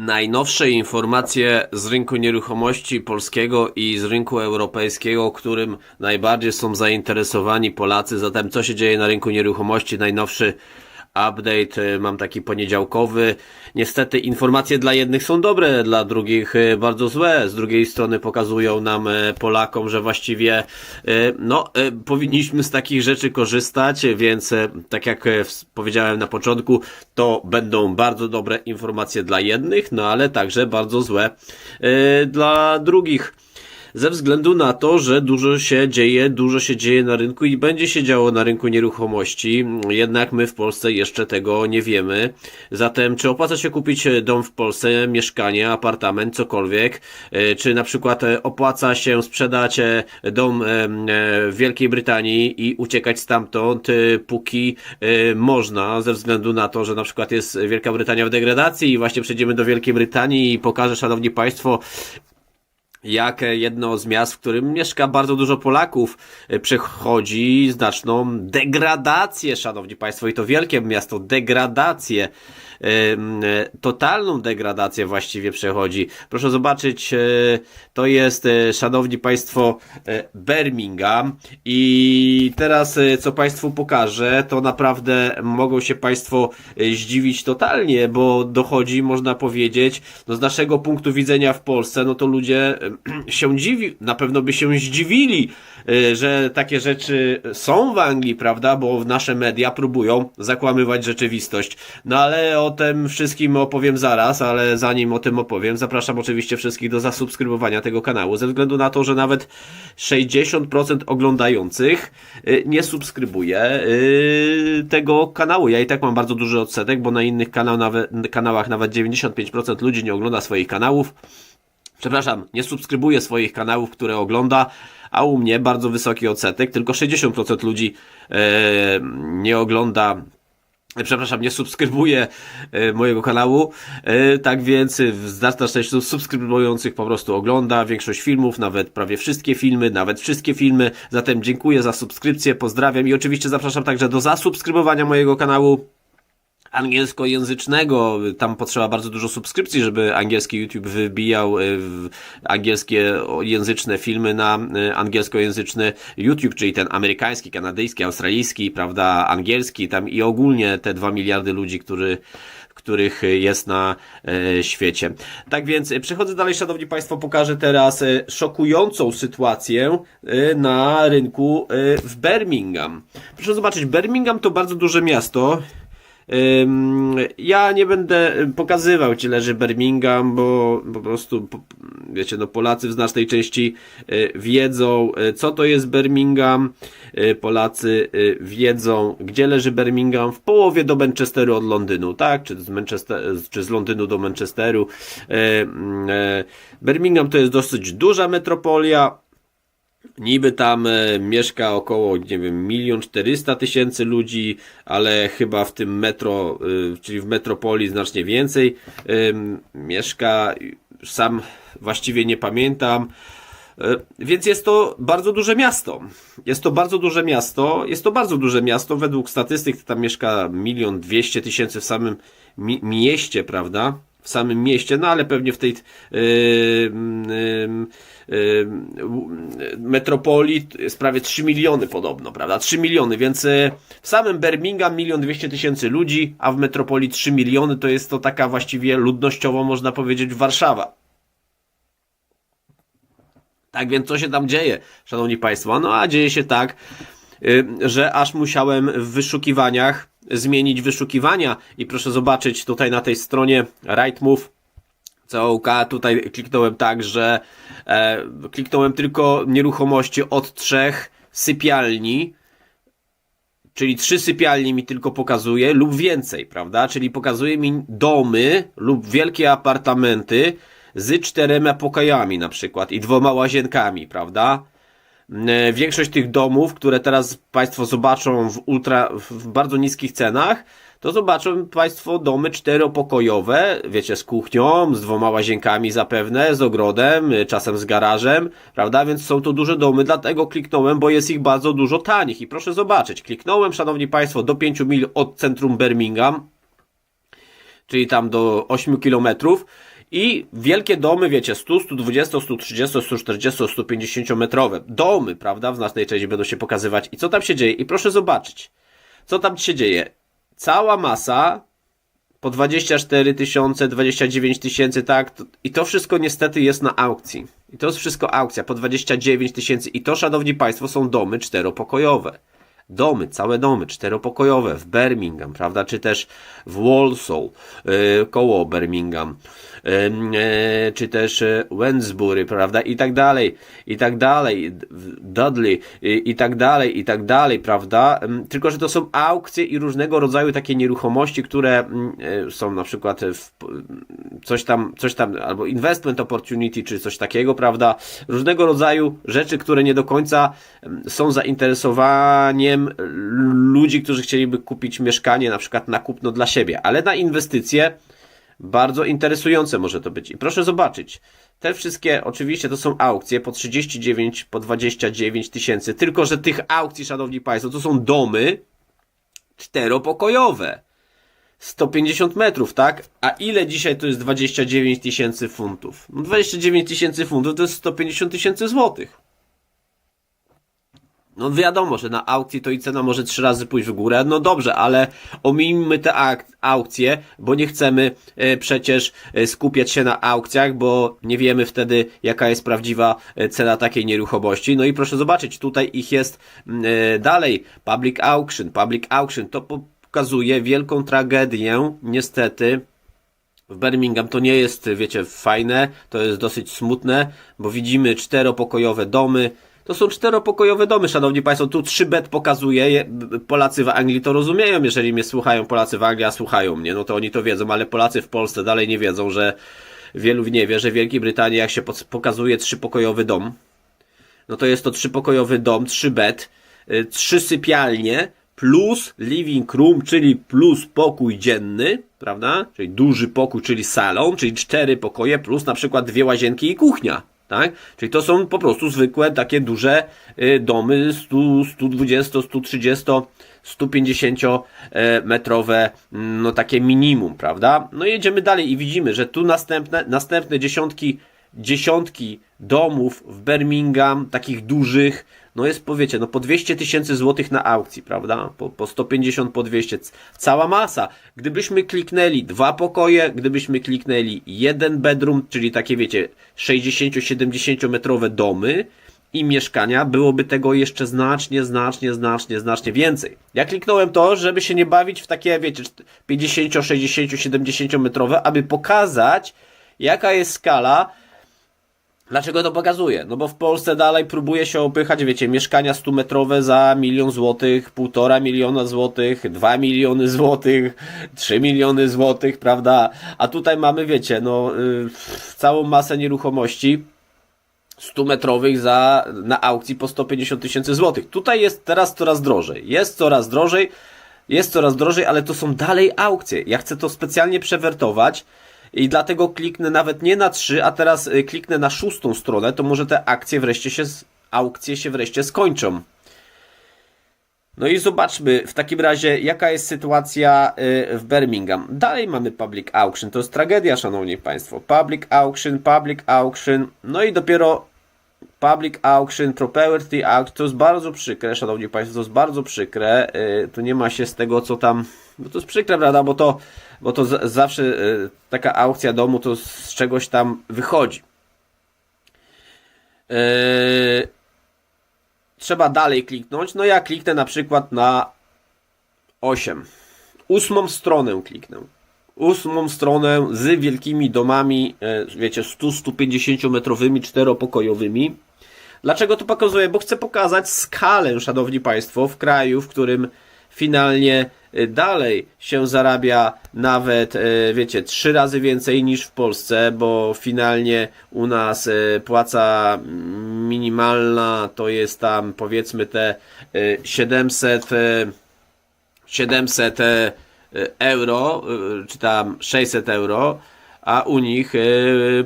Najnowsze informacje z rynku nieruchomości polskiego i z rynku europejskiego, którym najbardziej są zainteresowani Polacy. Zatem co się dzieje na rynku nieruchomości? Najnowszy update y, mam taki poniedziałkowy. Niestety informacje dla jednych są dobre, dla drugich y, bardzo złe. Z drugiej strony pokazują nam y, Polakom, że właściwie no powinniśmy z takich rzeczy korzystać, więc tak jak powiedziałem na początku, to będą bardzo dobre informacje dla jednych, no ale także bardzo złe dla drugich ze względu na to, że dużo się dzieje, dużo się dzieje na rynku i będzie się działo na rynku nieruchomości, jednak my w Polsce jeszcze tego nie wiemy. Zatem, czy opłaca się kupić dom w Polsce, mieszkanie, apartament, cokolwiek, E, czy na przykład e, opłaca się sprzedać e, dom w Wielkiej Brytanii i uciekać stamtąd, póki można, ze względu na to, że na przykład jest Wielka Brytania w degradacji i właśnie przejdziemy do Wielkiej Brytanii i pokażę, szanowni państwo, jak jedno z miast, w którym mieszka bardzo dużo Polaków, e, przechodzi znaczną degradację, szanowni państwo, i to wielkie miasto, degradację, e, totalną degradację właściwie przechodzi. Proszę zobaczyć, e, to jest, e, szanowni państwo, e, Birmingham i teraz, e, co państwu pokażę, to naprawdę mogą się państwo e, zdziwić totalnie, bo dochodzi, można powiedzieć, no z naszego punktu widzenia w Polsce, no to ludzie e, się dziwi, na pewno by się zdziwili, e, że takie rzeczy są w Anglii, prawda, bo nasze media próbują zakłamywać rzeczywistość. No ale o tym wszystkim opowiem zaraz, ale zanim o tym opowiem, zapraszam oczywiście wszystkich do zasubskrybowania tego kanału, ze względu na to, że nawet 60% oglądających y, nie subskrybuje y, tego kanału. Ja i tak mam bardzo duży odsetek, bo na innych kanał, nawet, kanałach nawet 95% ludzi nie ogląda swoich kanałów. Przepraszam, nie subskrybuje swoich kanałów, które ogląda, a u mnie bardzo wysoki odsetek, tylko 60% ludzi e, nie ogląda Przepraszam, nie subskrybuje e, mojego kanału, e, tak więc e, znaczna część subskrybujących po prostu ogląda większość filmów, nawet prawie wszystkie filmy, nawet wszystkie filmy. Zatem dziękuję za subskrypcję, pozdrawiam i oczywiście zapraszam także do zasubskrybowania mojego kanału angielskojęzycznego. Tam potrzeba bardzo dużo subskrypcji, żeby angielski YouTube wybijał w- angielskie języczne filmy na e, angielskojęzyczny YouTube, czyli ten amerykański, kanadyjski, australijski, prawda, angielski, tam i ogólnie te dwa miliardy ludzi, który których jest na e, świecie. Tak więc przechodzę dalej, szanowni państwo, pokażę teraz szokującą sytuację na rynku w Birmingham. Proszę zobaczyć, Birmingham to bardzo duże miasto. Ja nie będę pokazywał ci leży Birmingham, bo po prostu, wiecie, no Polacy w znacznej części y, wiedzą, y, co to jest Birmingham. Y, Polacy wiedzą, gdzie leży Birmingham, w połowie do Manchesteru od Londynu, tak? Czy z, Manchester, czy z Londynu do Manchesteru. Y, Birmingham to jest dosyć duża metropolia. Niby tam e, mieszka około, nie wiem, milion czterysta tysięcy ludzi, ale chyba w tym metro, y, czyli w metropolii znacznie więcej mieszka. Sam właściwie nie pamiętam. E, Więc jest to bardzo duże miasto. Jest to bardzo duże miasto. Jest to bardzo duże miasto. Według statystyk tam mieszka milion dwieście tysięcy w samym mi mieście, prawda? W samym mieście, no ale pewnie w tej yy, yy, yy, metropolii jest prawie 3 miliony podobno, prawda? 3 miliony, więc yy, w samym Birmingham milion dwieście tysięcy ludzi, a w metropolii 3 miliony to jest to taka właściwie ludnościowo można powiedzieć Warszawa. Tak więc co się tam dzieje, szanowni państwo? No a dzieje się tak, y, że aż musiałem w wyszukiwaniach zmienić wyszukiwania i proszę zobaczyć tutaj na tej stronie Rightmove COK, tutaj kliknąłem tak, że e, kliknąłem tylko nieruchomości od trzech sypialni, czyli trzy sypialnie mi tylko pokazuje lub więcej, prawda? Czyli pokazuje mi domy lub wielkie apartamenty z czterema pokojami na przykład i dwoma łazienkami, prawda? E, Większość tych domów, które teraz Państwo zobaczą w ultra, w bardzo niskich cenach, to zobaczą Państwo domy czteropokojowe, wiecie, z kuchnią, z dwoma łazienkami zapewne, z ogrodem, y, czasem z garażem, prawda? Więc są to duże domy, dlatego kliknąłem, bo jest ich bardzo dużo tanich. I proszę zobaczyć, kliknąłem, Szanowni Państwo, do 5 mil od centrum Birmingham, czyli tam do 8 kilometrów I wielkie domy, wiecie, 100, 120, 130, 140, 150 metrowe. Domy, prawda, w naszej części będą się pokazywać. I co tam się dzieje? I proszę zobaczyć, co tam się dzieje. Cała masa po 24 tysiące, 29 tysięcy, tak? I to wszystko niestety jest na aukcji. I to jest wszystko aukcja po 29 tysięcy. I to, szanowni państwo, są domy czteropokojowe. Domy, całe domy czteropokojowe w Birmingham, prawda? Czy też w Walsall, yy, koło Birmingham, czy też yy, Wensbury, prawda? I tak dalej, i tak dalej, Dudley, yy, i tak dalej, i tak dalej, prawda? Tylko, że to są aukcje i różnego rodzaju takie nieruchomości, które mm, yy, są na przykład w, coś tam, coś tam, albo investment opportunity, czy coś takiego, prawda? Różnego rodzaju rzeczy, które nie do końca są zainteresowaniem ludzi, którzy chcieliby kupić mieszkanie, na przykład na kupno dla siebie, ale na inwestycje bardzo interesujące może to być. I proszę zobaczyć, te wszystkie, oczywiście to są aukcje po 39, po 29 tysięcy, tylko że tych aukcji, szanowni państwo, to są domy czteropokojowe. 150 metrów, tak? A ile dzisiaj to jest 29 tysięcy funtów? No 29 tysięcy funtów to jest 150 tysięcy złotych. No wiadomo, że na aukcji to i cena może trzy razy pójść w górę. No dobrze, ale omijmy te aukcje, bo nie chcemy e, przecież e, skupiać się na aukcjach, bo nie wiemy wtedy, jaka jest prawdziwa e, cena takiej nieruchomości. No i proszę zobaczyć, tutaj ich jest dalej. Public auction, public auction. To pokazuje wielką tragedię, niestety, w Birmingham to nie jest, wiecie, fajne, to jest dosyć smutne, bo widzimy czteropokojowe domy. To są czteropokojowe domy, szanowni państwo. Tu 3 bet pokazuje. Je- Polacy w Anglii to rozumieją, jeżeli mnie słuchają Polacy w Anglii, a słuchają mnie, no to oni to wiedzą, ale Polacy w Polsce dalej nie wiedzą, że wielu nie wie, że w Wielkiej Brytanii jak się pokazuje trzypokojowy dom, no to jest to trzypokojowy dom, trzy bed, y, trzy sypialnie, plus living room, czyli plus pokój dzienny, prawda? Czyli duży pokój, czyli salon, czyli cztery pokoje, plus na przykład dwie łazienki i kuchnia. Tak? Czyli to są po prostu zwykłe takie duże y, domy 100, 120, 130, 150 e, metrowe, no takie minimum, prawda? No jedziemy dalej i widzimy, że tu następne, następne dziesiątki, dziesiątki domów w Birmingham, takich dużych, no jest powiecie, no po 200 tysięcy złotych na aukcji, prawda? Po, po 150, po 200, c- cała masa. Gdybyśmy kliknęli dwa pokoje, gdybyśmy kliknęli jeden bedroom, czyli takie wiecie, 60-70 metrowe domy, i mieszkania, byłoby tego jeszcze znacznie, znacznie, znacznie, znacznie więcej. Ja kliknąłem to, żeby się nie bawić w takie, wiecie, 50, 60, 70 metrowe, aby pokazać, jaka jest skala. Dlaczego to pokazuję? No bo w Polsce dalej próbuje się opychać, wiecie, mieszkania 100 metrowe za milion złotych, półtora miliona złotych, dwa miliony złotych, trzy miliony złotych, prawda? A tutaj mamy, wiecie, no, yy, całą masę nieruchomości, 100 metrowych za, na aukcji po 150 tysięcy złotych. Tutaj jest teraz coraz drożej. Jest coraz drożej, jest coraz drożej, ale to są dalej aukcje. Ja chcę to specjalnie przewertować i dlatego kliknę nawet nie na 3, a teraz y, kliknę na szóstą stronę, to może te akcje wreszcie się, aukcje się wreszcie skończą. No i zobaczmy w takim razie, jaka jest sytuacja y, w Birmingham. Dalej mamy public auction. To jest tragedia, szanowni państwo. Public auction, public auction. No i dopiero public auction, property act. To jest bardzo przykre, szanowni państwo. To jest bardzo przykre. Y, Tu nie ma się z tego, co tam. Bo to jest przykre, prawda? Bo to, bo to z- zawsze y, taka aukcja domu to z czegoś tam wychodzi. Yy, trzeba dalej kliknąć. No ja kliknę na przykład na 8. Ósmą stronę kliknę. Ósmą stronę z wielkimi domami, e, wiecie, 100-150 metrowymi, czteropokojowymi. Dlaczego to pokazuję? Bo chcę pokazać skalę, szanowni państwo, w kraju, w którym finalnie e, dalej się zarabia nawet, e, wiecie, trzy razy więcej niż w Polsce, bo finalnie u nas e, płaca minimalna to jest tam powiedzmy te e, 700 e, 700 e, euro, czy tam 600 euro, a u nich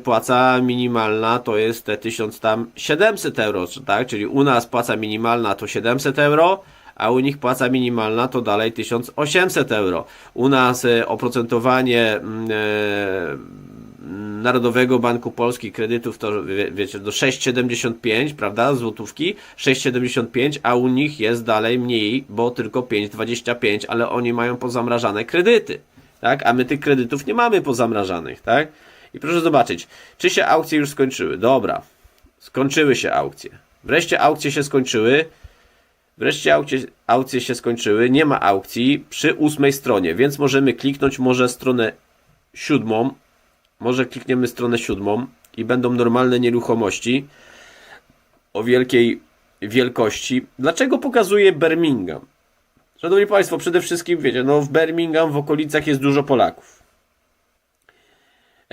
płaca minimalna to jest te 1000 tam 700 euro, tak? Czyli u nas płaca minimalna to 700 euro, a u nich płaca minimalna to dalej 1800 euro. U nas e, oprocentowanie mm, e, mm, Narodowego Banku Polski kredytów to wie, wiecie do 6,75, prawda, złotówki, 6,75, a u nich jest dalej mniej, bo tylko 5,25, ale oni mają pozamrażane kredyty, tak, a my tych kredytów nie mamy pozamrażanych, tak. I proszę zobaczyć, czy się aukcje już skończyły? Dobra, skończyły się aukcje. Wreszcie aukcje się skończyły. Wreszcie aukcje, aukcje się skończyły, nie ma aukcji przy ósmej stronie, więc możemy kliknąć może stronę siódmą, może klikniemy stronę siódmą i będą normalne nieruchomości o wielkiej wielkości. Dlaczego pokazuję Birmingham? Szanowni Państwo, przede wszystkim wiecie, no w Birmingham w okolicach jest dużo Polaków.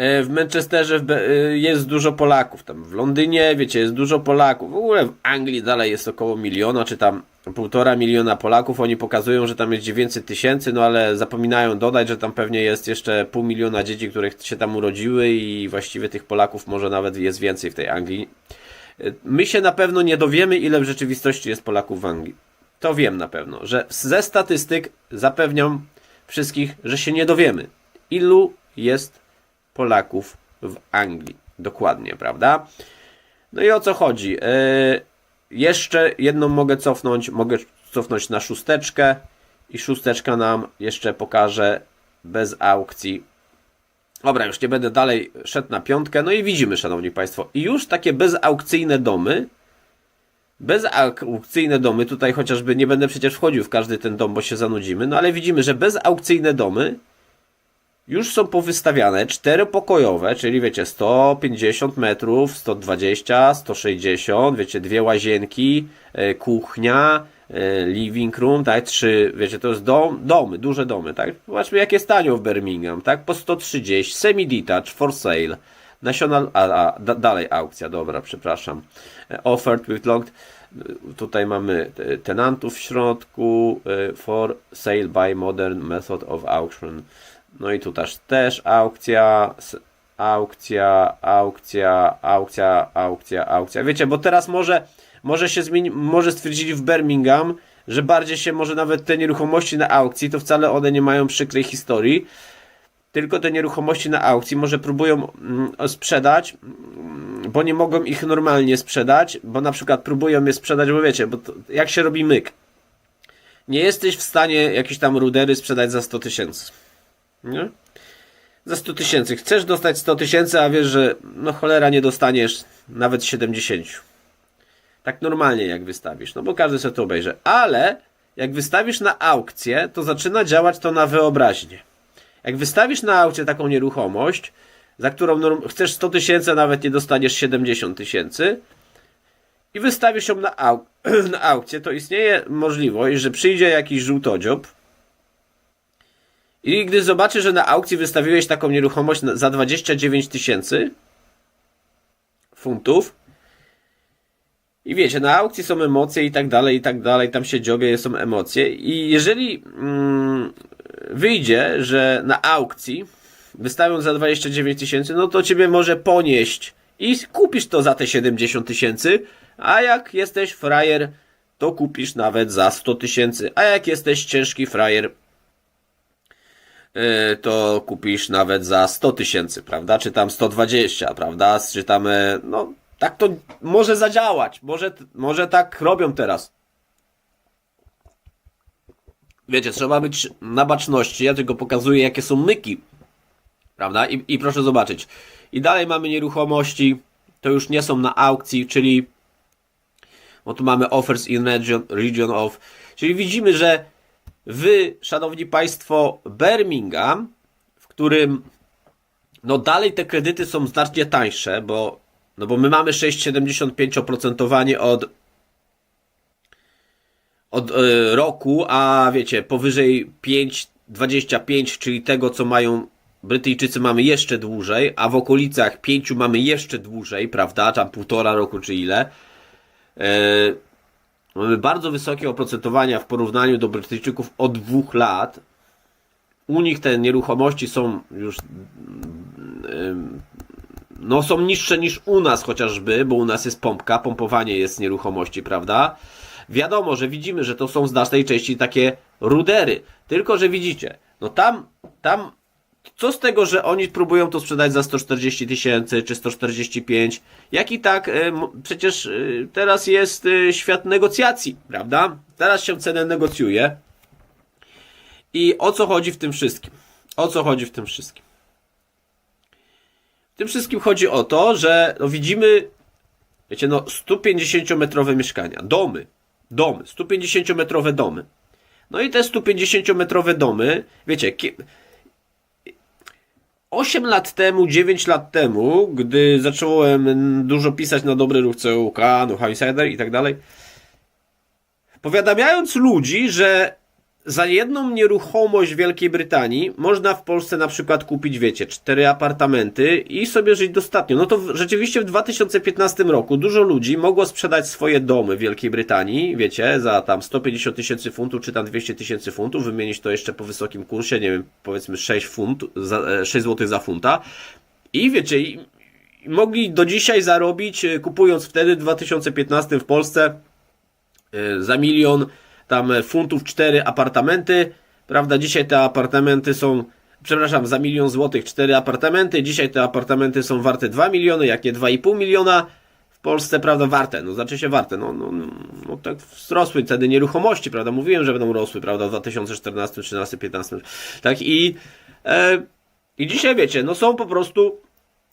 E, W Manchesterze e, jest dużo Polaków, tam w Londynie, wiecie, jest dużo Polaków. W ogóle w Anglii dalej jest około miliona, czy tam półtora miliona Polaków. Oni pokazują, że tam jest 900 tysięcy, no ale zapominają dodać, że tam pewnie jest jeszcze pół miliona dzieci, które się tam urodziły i właściwie tych Polaków może nawet jest więcej w tej Anglii. E, My się na pewno nie dowiemy, ile w rzeczywistości jest Polaków w Anglii. To wiem na pewno, że ze statystyk zapewniam wszystkich, że się nie dowiemy, ilu jest Polaków w Anglii. Dokładnie, prawda? No i o co chodzi? Yy, jeszcze jedną mogę cofnąć. Mogę cofnąć na szósteczkę i szósteczka nam jeszcze pokaże bez aukcji. Dobra, już nie będę dalej szedł na piątkę. No i widzimy, szanowni państwo, i już takie bezaukcyjne domy. Bezaukcyjne domy, tutaj chociażby nie będę przecież wchodził w każdy ten dom, bo się zanudzimy, no ale widzimy, że bezaukcyjne domy już są powystawiane czteropokojowe, czyli wiecie, 150 metrów, 120, 160, wiecie, dwie łazienki, e, kuchnia, e, living room, tak, trzy, wiecie, to jest dom, domy, duże domy, tak, zobaczmy jakie jest tanio w Birmingham, tak, po 130, semi-detached, for sale, national, a, a da, dalej aukcja, dobra, przepraszam, E, offered with locked, tutaj mamy tenantów w środku, for sale by modern method of auction, no i tu też, aukcja, aukcja, aukcja, aukcja, aukcja, aukcja. Wiecie, bo teraz może, może się zmieni, może stwierdzili w Birmingham, że bardziej się może nawet te nieruchomości na aukcji, to wcale one nie mają przykrej historii, tylko te nieruchomości na aukcji może próbują mm, sprzedać, mm, bo nie mogą ich normalnie sprzedać, bo na przykład próbują je sprzedać, bo wiecie, bo to, jak się robi myk. Nie jesteś w stanie jakieś tam rudery sprzedać za 100 tysięcy. Nie? Za 100 tysięcy. Chcesz dostać 100 tysięcy, a wiesz, że no cholera nie dostaniesz nawet 70. Tak normalnie jak wystawisz, no bo każdy sobie to obejrzy. Ale jak wystawisz na aukcję, to zaczyna działać to na wyobraźnię. Jak wystawisz na aukcję taką nieruchomość, za którą chcesz 100 tysięcy, nawet nie dostaniesz 70 tysięcy, i wystawisz ją na, au- na aukcję, to istnieje możliwość, że przyjdzie jakiś żółtodziób, i gdy zobaczy, że na aukcji wystawiłeś taką nieruchomość za 29 tysięcy funtów i wiecie, na aukcji są emocje i tak dalej, i tak dalej, tam się dziobie, są emocje. I jeżeli mm, wyjdzie, że na aukcji wystawią za 29 tysięcy, no to ciebie może ponieść i kupisz to za te 70 tysięcy, a jak jesteś frajer, to kupisz nawet za 100 tysięcy, a jak jesteś ciężki frajer, to kupisz nawet za 100 tysięcy, prawda? Czy tam 120, prawda? Czy tam, e, no, tak to może zadziałać. Może, może tak robią teraz. Wiecie, trzeba być na baczności. Ja tylko pokazuję, jakie są myki. Prawda? I, I proszę zobaczyć. I dalej mamy nieruchomości. To już nie są na aukcji, czyli bo tu mamy offers in region, region of. Czyli widzimy, że wy, szanowni państwo, Birmingham, w którym no dalej te kredyty są znacznie tańsze, bo, no bo my mamy 6,75% od, od e, roku, a wiecie, powyżej 5,25, czyli tego, co mają Brytyjczycy mamy jeszcze dłużej, a w okolicach 5 mamy jeszcze dłużej, prawda, tam półtora roku czy ile. E, Mamy bardzo wysokie oprocentowania w porównaniu do Brytyjczyków od dwóch lat. U nich te nieruchomości są już no są niższe niż u nas chociażby, bo u nas jest pompka, pompowanie jest nieruchomości, prawda? Wiadomo, że widzimy, że to są w znacznej części takie rudery. Tylko, że widzicie, no tam, tam co z tego, że oni próbują to sprzedać za 140 tysięcy czy 145? Jak i tak, e, przecież e, teraz jest e, świat negocjacji, prawda? Teraz się cenę negocjuje. I o co chodzi w tym wszystkim? O co chodzi w tym wszystkim? W tym wszystkim chodzi o to, że no widzimy, wiecie, no 150-metrowe mieszkania, domy, domy, 150-metrowe domy. No i te 150-metrowe domy, wiecie, 8 lat temu, 9 lat temu, gdy zacząłem dużo pisać na dobry ruch CUK, no Insider i tak dalej, powiadamiając ludzi, że za jedną nieruchomość w Wielkiej Brytanii można w Polsce na przykład kupić, wiecie, cztery apartamenty i sobie żyć dostatnio. No to w, rzeczywiście w 2015 roku dużo ludzi mogło sprzedać swoje domy w Wielkiej Brytanii, wiecie, za tam 150 tysięcy funtów czy tam 200 tysięcy funtów, wymienić to jeszcze po wysokim kursie, nie wiem, powiedzmy 6 funt, za, e, 6 zł za funta. I wiecie, i, i mogli do dzisiaj zarobić, e, kupując wtedy w 2015 w Polsce e, za milion tam e, funtów cztery apartamenty, prawda? Dzisiaj te apartamenty są, przepraszam, za milion złotych cztery apartamenty, dzisiaj te apartamenty są warte 2 miliony, jak nie 2,5 miliona. W Polsce, prawda, warte, no znaczy się warte, no, no, no, no tak wzrosły ceny nieruchomości, prawda, mówiłem, że będą rosły, prawda, w 2014, 13, 15, tak i e, i dzisiaj wiecie, no są po prostu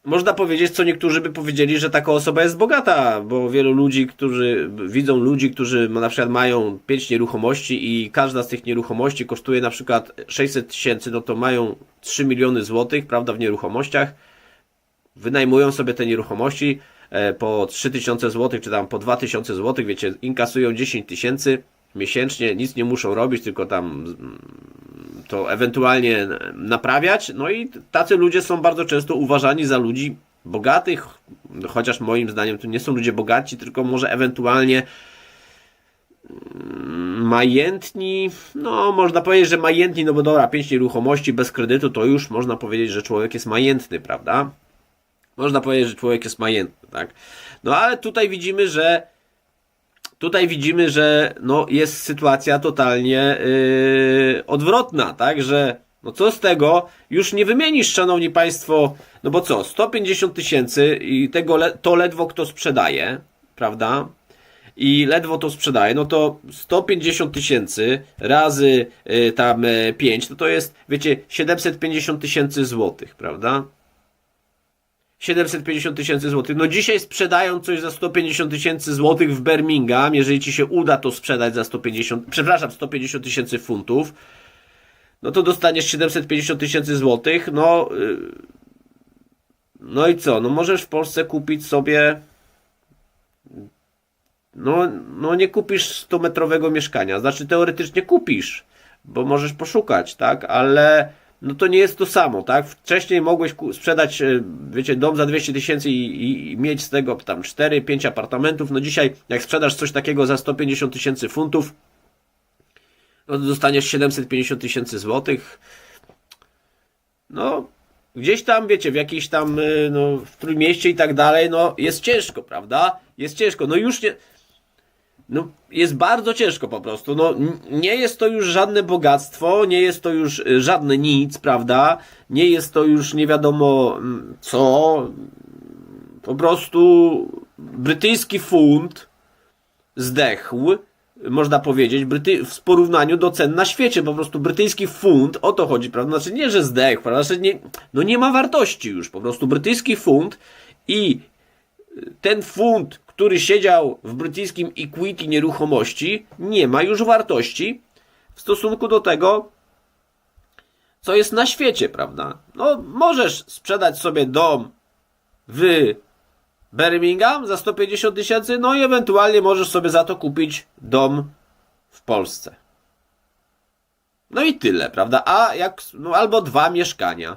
można powiedzieć, co niektórzy by powiedzieli, że taka osoba jest bogata, bo wielu ludzi, którzy widzą ludzi, którzy na przykład mają pięć nieruchomości i każda z tych nieruchomości kosztuje na przykład 600 tysięcy, no to mają 3 miliony złotych, prawda, w nieruchomościach. Wynajmują sobie te nieruchomości e, po 3000 złotych, czy tam po 2000 złotych, wiecie, inkasują 10 tysięcy miesięcznie, nic nie muszą robić, tylko tam mm, to ewentualnie naprawiać. No i tacy ludzie są bardzo często uważani za ludzi bogatych, chociaż moim zdaniem to nie są ludzie bogaci, tylko może ewentualnie mm, majętni, no można powiedzieć, że majętni, no bo dobra, pięć nieruchomości bez kredytu, to już można powiedzieć, że człowiek jest majętny, prawda? Można powiedzieć, że człowiek jest majętny, tak? No ale tutaj widzimy, że tutaj widzimy, że no, jest sytuacja totalnie yy, odwrotna, tak, że no co z tego, już nie wymienisz, szanowni państwo, no bo co, 150 tysięcy i tego le to ledwo kto sprzedaje, prawda? I ledwo to sprzedaje, no to 150 tysięcy razy yy, tam yy, 5, no to jest, wiecie, 750 tysięcy złotych, prawda? 750 tysięcy złotych. No dzisiaj sprzedają coś za 150 tysięcy złotych w Birmingham. Jeżeli ci się uda to sprzedać za 150, przepraszam, 150 tysięcy funtów, no to dostaniesz 750 tysięcy złotych. No, yy, no i co? No możesz w Polsce kupić sobie. No, no nie kupisz 100-metrowego mieszkania. Znaczy teoretycznie kupisz, bo możesz poszukać, tak? Ale no to nie jest to samo, tak? Wcześniej mogłeś sprzedać, e, wiecie, dom za 200 tysięcy i, i, mieć z tego tam 4-5 apartamentów. No dzisiaj, jak sprzedasz coś takiego za 150 tysięcy funtów, no to dostaniesz 750 tysięcy złotych. No, gdzieś tam, wiecie, w jakiejś tam, y, no, w Trójmieście i tak dalej, no, jest ciężko, prawda? Jest ciężko. No już nie, no, jest bardzo ciężko po prostu. No, nie jest to już żadne bogactwo, nie jest to już y, żadne nic, prawda? Nie jest to już nie wiadomo mm, co. Po prostu brytyjski funt zdechł, można powiedzieć, Bryty- w porównaniu do cen na świecie. Po prostu brytyjski funt, o to chodzi, prawda? Znaczy nie, że zdechł, prawda? Znaczy nie, no nie ma wartości już. Po prostu brytyjski funt i ten funt, który siedział w brytyjskim equity nieruchomości, nie ma już wartości w stosunku do tego, co jest na świecie, prawda? No, możesz sprzedać sobie dom w Birmingham za 150 tysięcy, no i ewentualnie możesz sobie za to kupić dom w Polsce. No i tyle, prawda? A jak, no albo dwa mieszkania.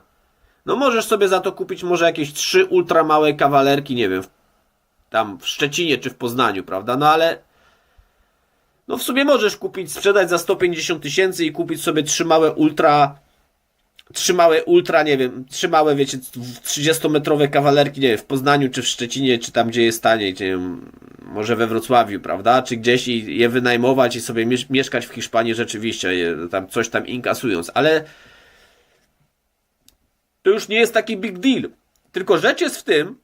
No możesz sobie za to kupić może jakieś trzy ultra małe kawalerki, nie wiem, w tam w Szczecinie czy w Poznaniu, prawda? No ale no w sumie możesz kupić, sprzedać za 150 tysięcy i kupić sobie trzy małe ultra trzy małe ultra, nie wiem, trzy małe, wiecie, 30-metrowe kawalerki, nie wiem, w Poznaniu, czy w Szczecinie, czy tam, gdzie jest taniej, nie wiem, może we Wrocławiu, prawda, czy gdzieś i je wynajmować i sobie miesz- mieszkać w Hiszpanii rzeczywiście, je, tam coś tam inkasując, ale to już nie jest taki big deal. Tylko rzecz jest w tym,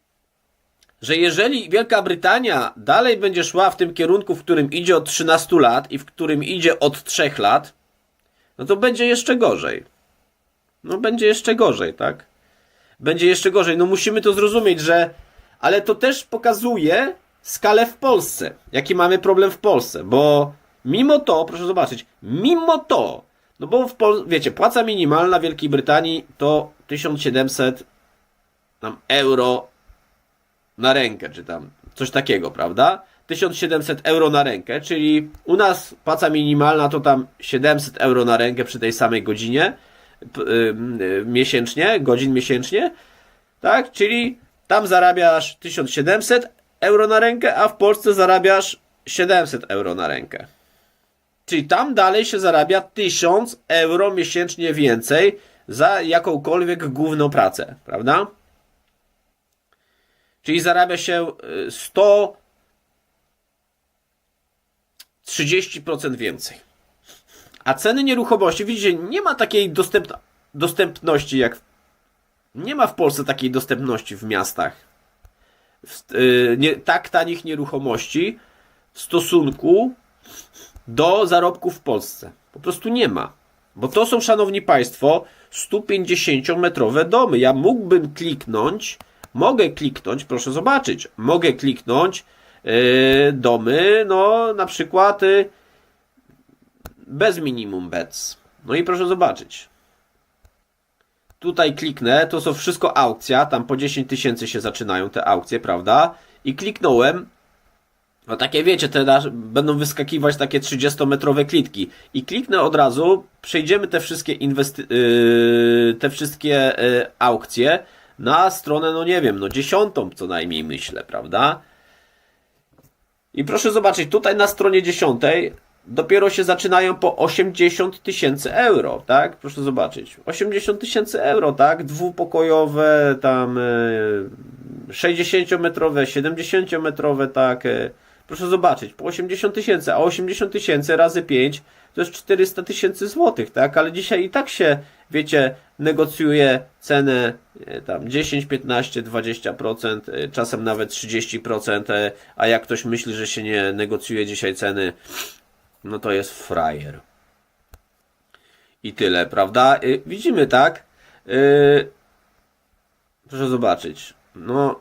że jeżeli Wielka Brytania dalej będzie szła w tym kierunku, w którym idzie od 13 lat i w którym idzie od 3 lat, no to będzie jeszcze gorzej. No będzie jeszcze gorzej, tak? Będzie jeszcze gorzej. No musimy to zrozumieć, że. Ale to też pokazuje skalę w Polsce. Jaki mamy problem w Polsce. Bo mimo to, proszę zobaczyć, mimo to, no bo w Pol- wiecie, płaca minimalna Wielkiej Brytanii to 1700 tam euro na rękę, czy tam coś takiego, prawda? 1700 euro na rękę, czyli u nas płaca minimalna to tam 700 euro na rękę przy tej samej godzinie y, miesięcznie, godzin miesięcznie, tak? Czyli tam zarabiasz 1700 euro na rękę, a w Polsce zarabiasz 700 euro na rękę. Czyli tam dalej się zarabia 1000 euro miesięcznie więcej za jakąkolwiek główną pracę, prawda? Czyli zarabia się y, 100 30% więcej. A ceny nieruchomości, widzicie, nie ma takiej dostęp, dostępności jak. Nie ma w Polsce takiej dostępności w miastach. W, y, nie, tak tanich nieruchomości w stosunku do zarobków w Polsce. Po prostu nie ma. Bo to są, szanowni państwo, 150-metrowe domy. Ja mógłbym kliknąć, mogę kliknąć, proszę zobaczyć, mogę kliknąć yy, domy, no na przykład yy, bez minimum bets. No i proszę zobaczyć. Tutaj kliknę, to są wszystko aukcja, tam po 10 tysięcy się zaczynają te aukcje, prawda? I kliknąłem, no takie wiecie, te będą wyskakiwać takie 30-metrowe klitki. I kliknę od razu, przejdziemy te wszystkie inwesty- yy, te wszystkie yy, aukcje na stronę, no nie wiem, no dziesiątą co najmniej myślę, prawda? I proszę zobaczyć, tutaj na stronie dziesiątej dopiero się zaczynają po 80 tysięcy euro, tak? Proszę zobaczyć. 80 tysięcy euro, tak? Dwupokojowe, tam e, 60-metrowe, 70-metrowe, tak? e, Proszę zobaczyć, po 80 tysięcy, a 80 tysięcy razy 5 to jest 400 tysięcy złotych, tak? Ale dzisiaj i tak się, wiecie, negocjuje cenę e, tam 10, 15, 20%, e, czasem nawet 30%, e, a jak ktoś myśli, że się nie negocjuje dzisiaj ceny, no to jest frajer. I tyle, prawda? Y, Widzimy, tak? Proszę zobaczyć. No,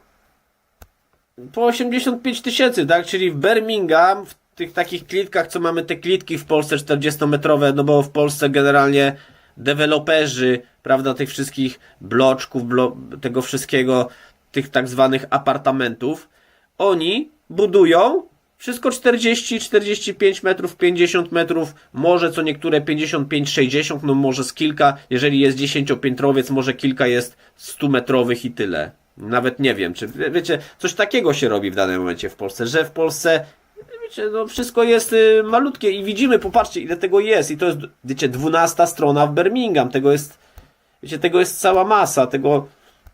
po 85 tysięcy, tak? Czyli w Birmingham, w tych takich klitkach, co mamy te klitki w Polsce 40-metrowe, no bo w Polsce generalnie deweloperzy, prawda, tych wszystkich bloczków, blo tego wszystkiego, tych tak zwanych apartamentów, oni budują wszystko 40, 45 metrów, 50 metrów, może co niektóre 55, 60, no może z kilka, jeżeli jest 10-piętrowiec, może kilka jest 100 metrowych i tyle. Nawet nie wiem, czy wie- wiecie, coś takiego się robi w danym momencie w Polsce, że w Polsce wiecie, no wszystko jest y, malutkie i widzimy, popatrzcie ile tego jest i to jest, wiecie, 12 strona w Birmingham, tego jest, wiecie, tego jest cała masa, tego,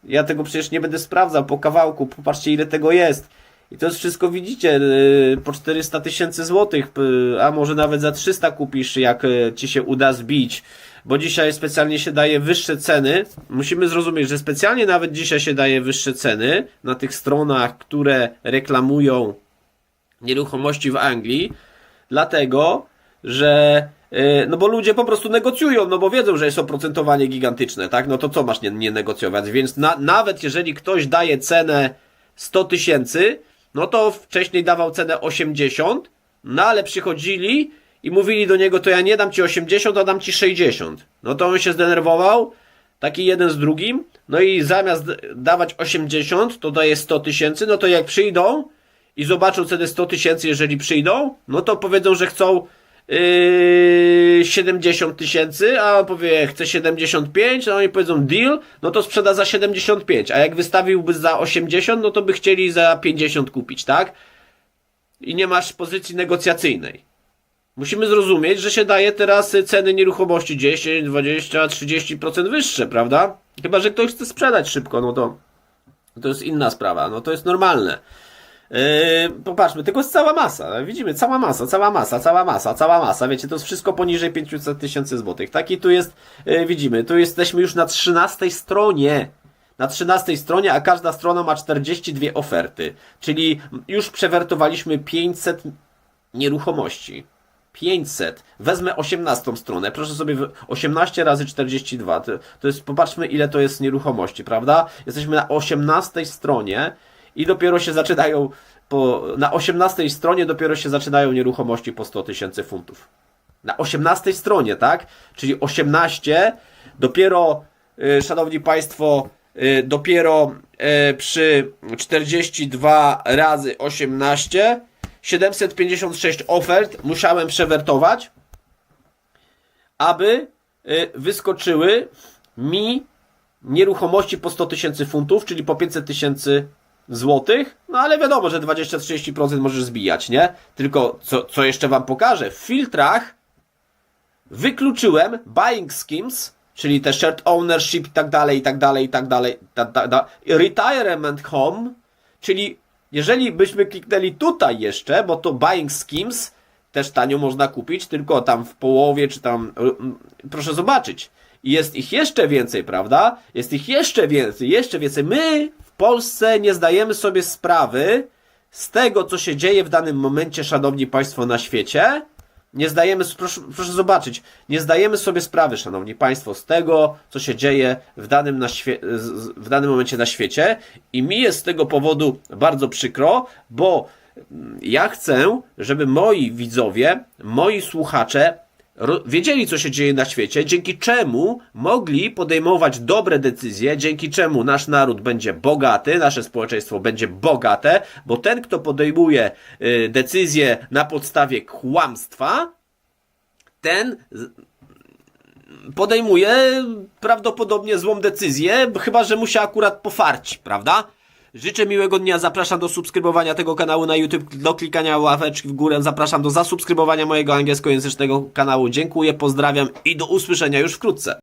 ja tego przecież nie będę sprawdzał po kawałku, popatrzcie ile tego jest. I to jest wszystko, widzicie, y, po 400 tysięcy złotych, y, a może nawet za 300 kupisz, jak y, ci się uda zbić. Bo dzisiaj specjalnie się daje wyższe ceny. Musimy zrozumieć, że specjalnie nawet dzisiaj się daje wyższe ceny na tych stronach, które reklamują nieruchomości w Anglii, dlatego, że yy, no bo ludzie po prostu negocjują, no bo wiedzą, że jest oprocentowanie gigantyczne, tak? No to co masz nie, nie negocjować? Więc na, nawet jeżeli ktoś daje cenę 100 tysięcy, no to wcześniej dawał cenę 80, no ale przychodzili i mówili do niego, to ja nie dam ci 80, a dam ci 60. No to on się zdenerwował, taki jeden z drugim, no i zamiast dawać 80, to daje 100 tysięcy, no to jak przyjdą i zobaczą cenę 100 tysięcy, jeżeli przyjdą, no to powiedzą, że chcą yy, 70 tysięcy, a on powie, chce 75, a oni powiedzą deal, no to sprzeda za 75, a jak wystawiłby za 80, no to by chcieli za 50 kupić, tak? I nie masz pozycji negocjacyjnej. Musimy zrozumieć, że się daje teraz ceny nieruchomości 10, 20, 30% wyższe, prawda? Chyba, że ktoś chce sprzedać szybko, no to to jest inna sprawa, no to jest normalne. Yy, popatrzmy, tylko jest cała masa. Widzimy, cała masa, cała masa, cała masa, cała masa. Wiecie, to jest wszystko poniżej 500 tysięcy złotych. Taki tu jest, yy, widzimy, tu jesteśmy już na 13 stronie. Na 13 stronie, a każda strona ma 42 oferty. Czyli już przewertowaliśmy 500 nieruchomości. 500. Wezmę 18 stronę. Proszę sobie wy- 18 razy 42. To, to jest, popatrzmy ile to jest nieruchomości, prawda? Jesteśmy na 18 stronie i dopiero się zaczynają po, na 18 stronie dopiero się zaczynają nieruchomości po 100 tysięcy funtów. Na 18 stronie, tak? Czyli 18 dopiero, y, szanowni państwo, y, dopiero y, przy 42 razy 18 756 ofert musiałem przewertować, aby y, wyskoczyły mi nieruchomości po 100 tysięcy funtów, czyli po 500 tysięcy złotych. No ale wiadomo, że 20-30% możesz zbijać, nie? Tylko co, co jeszcze wam pokażę? W filtrach wykluczyłem buying schemes, czyli te shared ownership i tak dalej, i tak dalej, i tak dalej, ta, ta, i retirement home, czyli jeżeli byśmy kliknęli tutaj jeszcze, bo to buying schemes też tanio można kupić, tylko tam w połowie, czy tam, proszę zobaczyć, jest ich jeszcze więcej, prawda? Jest ich jeszcze więcej, jeszcze więcej. My w Polsce nie zdajemy sobie sprawy z tego, co się dzieje w danym momencie, szanowni państwo, na świecie. Nie zdajemy, proszę, proszę zobaczyć, nie zdajemy sobie sprawy, szanowni państwo, z tego, co się dzieje w danym, na świe, w danym momencie na świecie. I mi jest z tego powodu bardzo przykro, bo mm, ja chcę, żeby moi widzowie, moi słuchacze wiedzieli, co się dzieje na świecie, dzięki czemu mogli podejmować dobre decyzje, dzięki czemu nasz naród będzie bogaty, nasze społeczeństwo będzie bogate, bo ten, kto podejmuje y, decyzje na podstawie kłamstwa, ten podejmuje prawdopodobnie złą decyzję, chyba że mu się akurat pofarci, prawda? Życzę miłego dnia, zapraszam do subskrybowania tego kanału na YouTube, do klikania ławeczki w górę, zapraszam do zasubskrybowania mojego angielskojęzycznego kanału. Dziękuję, pozdrawiam i do usłyszenia już wkrótce.